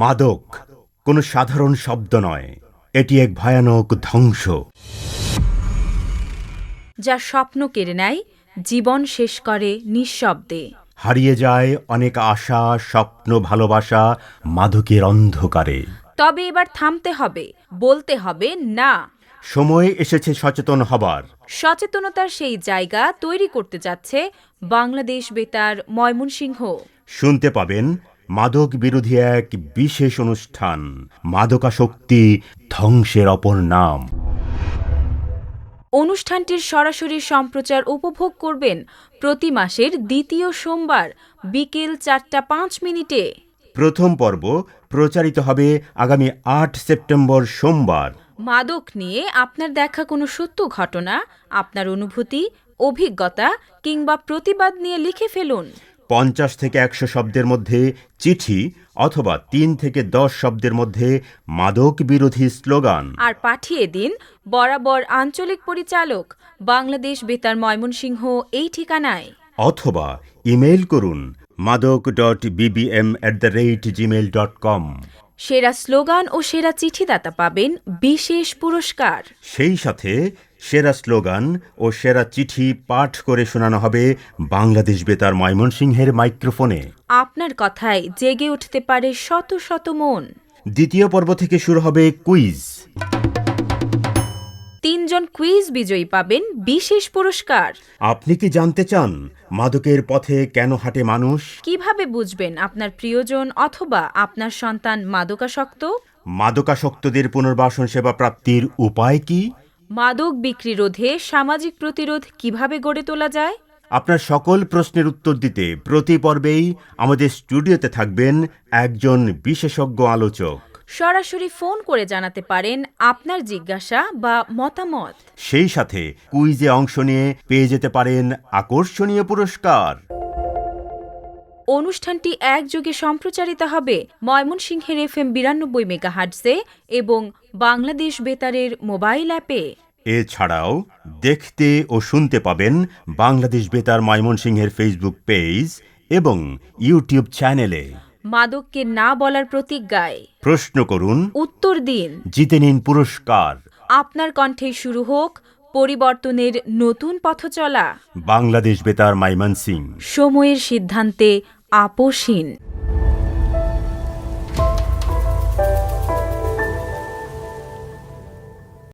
মাদক কোনো সাধারণ শব্দ নয়। এটি এক ভয়ানক ধ্বংস। যা স্বপ্ন কেড়ে নেয় জীবন শেষ করে নিঃশব্দে। হারিয়ে যায় অনেক আশা স্বপ্ন ভালোবাসা মাদকের অন্ধকারে। তবে এবার থামতে হবে বলতে হবে না। সময় এসেছে সচেতন হবার। সচেতনতার সেই জায়গা তৈরি করতে যাচ্ছে বাংলাদেশ বেতার ময়মনসিংহ। শুনতে পাবেন মাদক বিরোধী এক বিশেষ অনুষ্ঠান মাদকাসক্তি ধ্বংসের অপর নাম। অনুষ্ঠানটির সরাসরি সম্প্রচার উপভোগ করবেন প্রতি মাসের দ্বিতীয় সোমবার বিকেল চারটা পাঁচ মিনিটে। প্রথম পর্ব প্রচারিত হবে আগামী আট সেপ্টেম্বর সোমবার। মাদক নিয়ে আপনার দেখা কোনো সত্য ঘটনা আপনার অনুভূতি অভিজ্ঞতা কিংবা প্রতিবাদ নিয়ে লিখে ফেলুন। পঞ্চাশ থেকে একশো শব্দের মধ্যে চিঠি অথবা তিন থেকে দশ শব্দের মধ্যে মাদক বিরোধী স্লোগান। আর পাঠিয়ে দিন বরাবর আঞ্চলিক পরিচালক বাংলাদেশ বেতার ময়মনসিংহ এই ঠিকানায়। অথবা ইমেল করুন মাদক dot BBM at the rate Gmail dot com সেরা স্লোগান ও সেরা চিঠিদাতা পাবেন বিশেষ পুরস্কার। সেই সাথে সেরা স্লোগান ও সেরা চিঠি পাঠ করে শোনানো হবে বাংলাদেশ বেতার ময়মনসিংহের মাইক্রোফোনে। আপনার কথায় জেগে উঠতে পারে শত শত মন। দ্বিতীয় পর্ব থেকে শুরু হবে কুইজ। তিনজন কুইজ বিজয়ী পাবেন বিশেষ পুরস্কার। আপনি কি জানতে চান মাদকের পথে কেন হাঁটে মানুষ? কীভাবে বুঝবেন আপনার প্রিয়জন অথবা আপনার সন্তান মাদকাসক্ত? মাদকাসক্তদের পুনর্বাসন সেবা প্রাপ্তির উপায় কি? মাদক বিক্রি রোধে সামাজিক প্রতিরোধ কীভাবে গড়ে তোলা যায়? আপনার সকল প্রশ্নের উত্তর দিতে প্রতি পর্বেই আমাদের স্টুডিওতে থাকবেন একজন বিশেষজ্ঞ আলোচক। সরাসরি ফোন করে জানাতে পারেন আপনার জিজ্ঞাসা বা মতামত। সেই সাথে কুইজে অংশ নিয়ে পেয়ে যেতে পারেন আকর্ষণীয় পুরস্কার। অনুষ্ঠানটি একযোগে সম্প্রচারিত হবে ময়মনসিংহের এফ এম বিরানব্বই মেগাহার্টসে এবং বাংলাদেশ বেতারের মোবাইল অ্যাপে। এছাড়াও দেখতে ও শুনতে পাবেন বাংলাদেশ বেতার ময়মনসিংহের ফেসবুক পেজ এবং ইউটিউব চ্যানেলে। মাদককে না বলার প্রতিজ্ঞায়। প্রশ্ন করুন। উত্তর দিন। জিতে নিন পুরস্কার। আপনার কণ্ঠে শুরু হোক পরিবর্তনের নতুন পথ চলা। বাংলাদেশ বেতার মাইমান সিং সময়ের সিদ্ধান্তে আপোষহীন